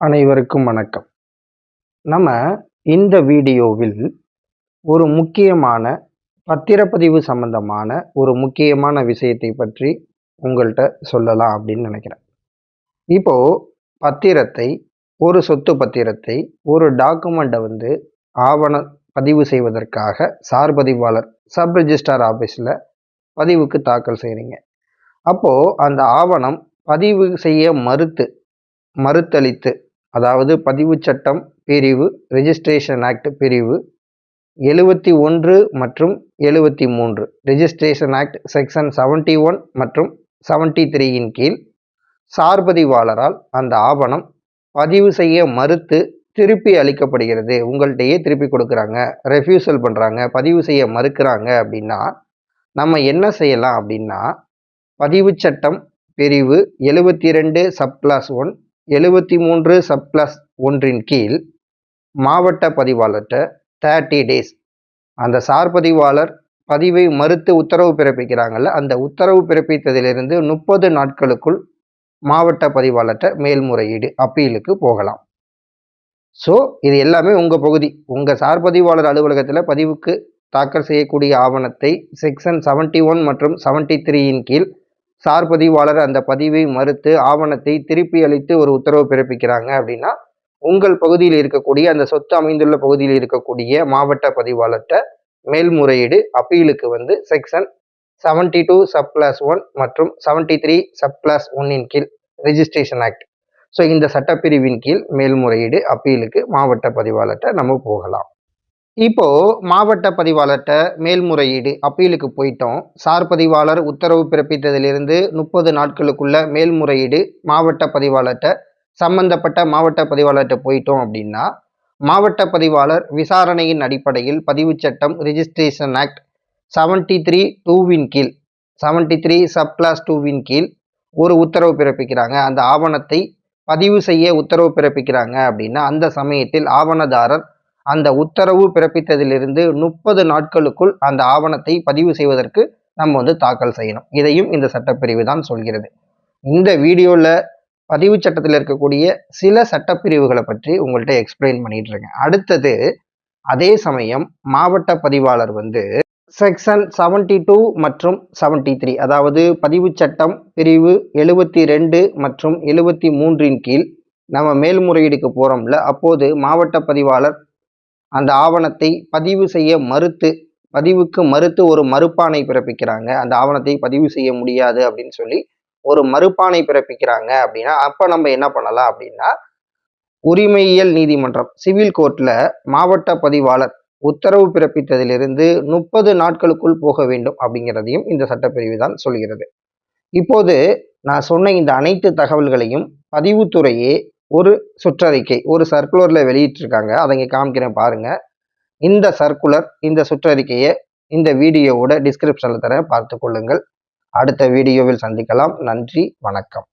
அனைவருக்கும் வணக்கம். நம்ம இந்த வீடியோவில் ஒரு முக்கியமான பத்திரப்பதிவு சம்பந்தமான ஒரு முக்கியமான விஷயத்தை பற்றி உங்கள்கிட்ட சொல்லலாம் அப்படின்னு நினைக்கிறேன். இப்போ பத்திரத்தை ஒரு சொத்து பத்திரத்தை ஒரு டாக்குமெண்ட்டை வந்து ஆவண பதிவு செய்வதற்காக சார் பதிவாளர் சப் ரிஜிஸ்டார் ஆஃபீஸில் பதிவுக்கு தாக்கல் செய்கிறீங்க அப்போது அந்த ஆவணம் பதிவு செய்ய மறுத்து மறுத்தளித்து அதாவது பதிவு சட்டம் பிரிவு ரெஜிஸ்ட்ரேஷன் ஆக்ட் பிரிவு எழுபத்தி ஒன்று மற்றும் எழுபத்தி மூன்று. Registration act section seventy one மற்றும் செவன்டி த்ரீயின் கீழ் சார்பதிவாளரால் அந்த ஆவணம் பதிவு செய்ய மறுத்து திருப்பி அளிக்கப்படுகிறது. உங்கள்கிட்டயே திருப்பி கொடுக்குறாங்க. ரெஃப்யூசல் பண்ணுறாங்க பதிவு செய்ய மறுக்கிறாங்க அப்படின்னா நம்ம என்ன செய்யலாம் அப்படின்னா பதிவு சட்டம் பிரிவு எழுபத்தி ரெண்டு சப் கிளாஸ் ஒன் எழுபத்தி மூன்று சப் பிளஸ் ஒன்றின் கீழ் மாவட்ட பதிவாளர்கிட்ட தேர்ட்டி டேஸ் அந்த சார் பதிவாளர் பதிவை மறுத்து உத்தரவு பிறப்பிக்கிறாங்கல்ல அந்த உத்தரவு பிறப்பித்ததிலிருந்து முப்பது நாட்களுக்குள் மாவட்ட பதிவாளர்கிட்ட மேல்முறையீடு அப்பீலுக்கு போகலாம். ஸோ இது எல்லாமே உங்கள் பகுதி. உங்கள் சார் பதிவாளர் அலுவலகத்தில் பதிவுக்கு தாக்கல் செய்யக்கூடிய ஆவணத்தை செக்ஷன் செவன்ட்டி ஒன் மற்றும் செவன்ட்டி த்ரீயின் கீழ் சார் பதிவாளர் அந்த பதிவை மறுத்து ஆவணத்தை திருப்பி அளித்து ஒரு உத்தரவு பிறப்பிக்கிறாங்க அப்படின்னா உங்கள் பகுதியில் இருக்கக்கூடிய அந்த சொத்து அமைந்துள்ள பகுதியில் இருக்கக்கூடிய மாவட்ட பதிவாளர்கிட்ட மேல்முறையீடு அப்பீலுக்கு வந்து section seventy two sub clause one மற்றும் செவன்டி த்ரீ சப் கிளாஸ் ஒன்னின் கீழ் ரெஜிஸ்ட்ரேஷன் ஆக்ட் ஸோ இந்த சட்டப்பிரிவின் கீழ் மேல்முறையீடு அப்பீலுக்கு மாவட்ட பதிவாளர்கிட்ட நம்ம போகலாம். இப்போ மாவட்ட பதிவாளர்கிட்ட மேல்முறையீடு அப்பீலுக்கு போயிட்டோம். சார் பதிவாளர் உத்தரவு பிறப்பித்ததிலிருந்து முப்பது நாட்களுக்குள்ள மேல்முறையீடு மாவட்ட பதிவாளர்கிட்ட சம்பந்தப்பட்ட மாவட்ட பதிவாளர்கிட்ட போயிட்டோம் அப்படின்னா மாவட்ட பதிவாளர் விசாரணையின் அடிப்படையில் பதிவு சட்டம் ரிஜிஸ்ட்ரேஷன் ஆக்ட் செவன்டி த்ரீ டூவின் கீழ் செவன்டி த்ரீ சப் கிளாஸ் டூவின் கீழ் ஒரு உத்தரவு பிறப்பிக்கிறாங்க. அந்த ஆவணத்தை பதிவு செய்ய உத்தரவு பிறப்பிக்கிறாங்க அப்படின்னா அந்த சமயத்தில் ஆவணதாரர் அந்த உத்தரவு பிறப்பித்ததிலிருந்து முப்பது நாட்களுக்குள் அந்த ஆவணத்தை பதிவு செய்வதற்கு நம்ம வந்து தாக்கல் செய்யணும். இதையும் இந்த சட்டப்பிரிவு தான் சொல்கிறது. இந்த வீடியோவில் பதிவு சட்டத்தில் இருக்கக்கூடிய சில சட்டப்பிரிவுகளை பற்றி உங்கள்கிட்ட எக்ஸ்பிளைன் பண்ணிட்டு இருக்கேன். அடுத்தது அதே சமயம் மாவட்ட பதிவாளர் வந்து செக்ஷன் செவன்டி டூ மற்றும் செவன்டி த்ரீ அதாவது பதிவு சட்டம் பிரிவு எழுபத்தி ரெண்டு மற்றும் எழுபத்தி மூன்றின் கீழ் நம்ம மேல்முறையீடுக்கு போகிறோம்ல அப்போது மாவட்ட பதிவாளர் அந்த ஆவணத்தை பதிவு செய்ய மறுத்து பதிவுக்கு மறுத்து ஒரு மறுப்பானை பிறப்பிக்கிறாங்க. அந்த ஆவணத்தை பதிவு செய்ய முடியாது அப்படின்னு சொல்லி ஒரு மறுப்பானை பிறப்பிக்கிறாங்க அப்படின்னா அப்போ நம்ம என்ன பண்ணலாம் அப்படின்னா உரிமையியல் நீதிமன்றம் சிவில் கோர்ட்ல மாவட்ட பதிவாளர் உத்தரவு பிறப்பித்ததிலிருந்து முப்பது நாட்களுக்குள் போக வேண்டும் அப்படிங்கிறதையும் இந்த சட்டப்பிரிவு தான் சொல்கிறது. இப்போது நான் சொன்ன இந்த அனைத்து தகவல்களையும் பதிவுத்துறையே ஒரு சுற்றறிக்கை ஒரு சர்க்குலரில் வெளியிட்டிருக்காங்க. அதை இங்கே காமிக்கிறேன் பாருங்கள் இந்த சர்க்குலர் இந்த சுற்றறிக்கையை இந்த வீடியோவோட டிஸ்கிரிப்ஷனில் தரேன். பார்த்து கொள்ளுங்கள். அடுத்த வீடியோவில் சந்திக்கலாம். நன்றி வணக்கம்.